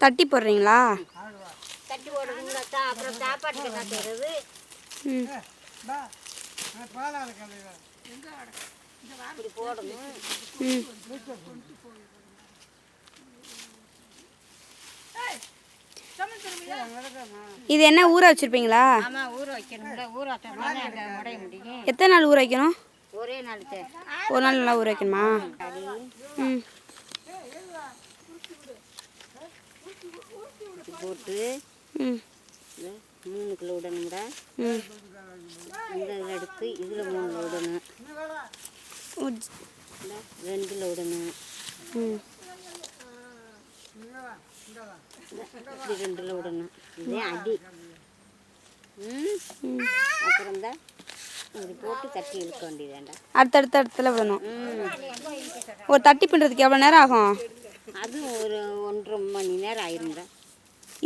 தட்டி போடுறீங்களா? தட்டி போடுறதுங்களா சா- அப்புறம் சாப்பாட்டுக்கு இது என்ன ஊற வச்சிருப்பீங்களா? எத்தனை நாள் ஊற வைக்கணும்? ஒரே நாள் ஒரு நாள் நல்லா ஊற வைக்கணுமா ம். போட்டு ம். மூணு கிலோ விடணும்டா ம். இந்த இதில் எடுத்து இதில் மூணு கிலோ விடணும் ரெண்டில் விடணும். ம். இப்படி ரெண்டில் விடணும். இதே அடி. ம். அப்புறம் இந்த இப்படி போட்டு தட்டி இழுக்க வேண்டியதாண்டா அடுத்தடுத்த இடத்துல விடணும். ம் ஒரு தட்டி பின்னுறதுக்கு எவ்வளோ நேரம் ஆகும்? அதுவும் ஒரு ஒன்றரை மணி நேரம் ஆயிரும்டா.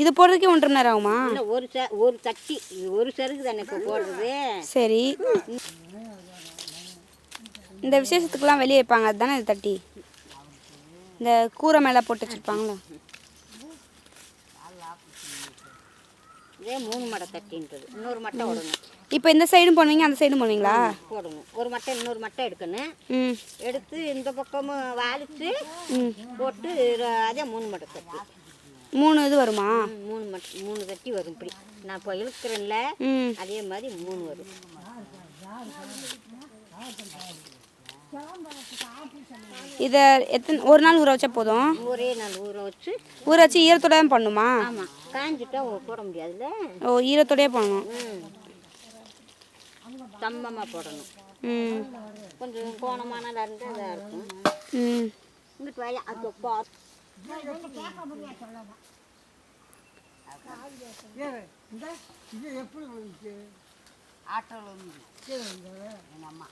இது போடுறதுக்கே ஒன்றரை மணி நேரம் ஆகுமா? இல்லை ஒரு ச ஒரு தட்டி இது ஒரு சருக்கு தானே இப்போ போடுறது. சரி. இந்த விசேஷத்துக்கெல்லாம் வெளியே வைப்பாங்க. அதுதானே இது தட்டி? இந்த கூரை மேலே போட்டு வச்சுருப்பாங்களோ? இதே மூணு மடை தட்டின்றது. இன்னொரு மட்டை விடணும் இப்போ இந்த சைடும் போடுவீங்க அந்த சைடும் போடுவீங்களா? போடணும். ஒரு மட்டை இன்னொரு மட்டை எடுக்கணும். ம். எடுத்து இந்த பக்கமும் வாலிச்சு போட்டு அதே மூணு மட்டை தட்டி. மூணு இது வருமா? மூணு மட்டை மூணு தட்டி வரும் இப்படி. நான் இப்போ இழுக்கிறேன்ல அதே மாதிரி மூணு வரும். இதை எத்தனை ஒரு நாள் ஊற வச்சா போதும்? ஒரே நாள் ஊற வச்சு ஊற வச்சு ஈரத்தோட தான் பண்ணணுமா ஆமாம் காஞ்சிட்டா போட முடியாதுல்ல? ஓ ஈரத்தோடயே பண்ணணும் ம். சம்மமாக போடணும். ம். கொஞ்சம் கோணமானதாக இருந்தால் இதாக இருக்கும். ம். இங்கிட்டு வாயா அது பார்த்து ஆட்டோவில் வந்து எங்கள் அம்மா.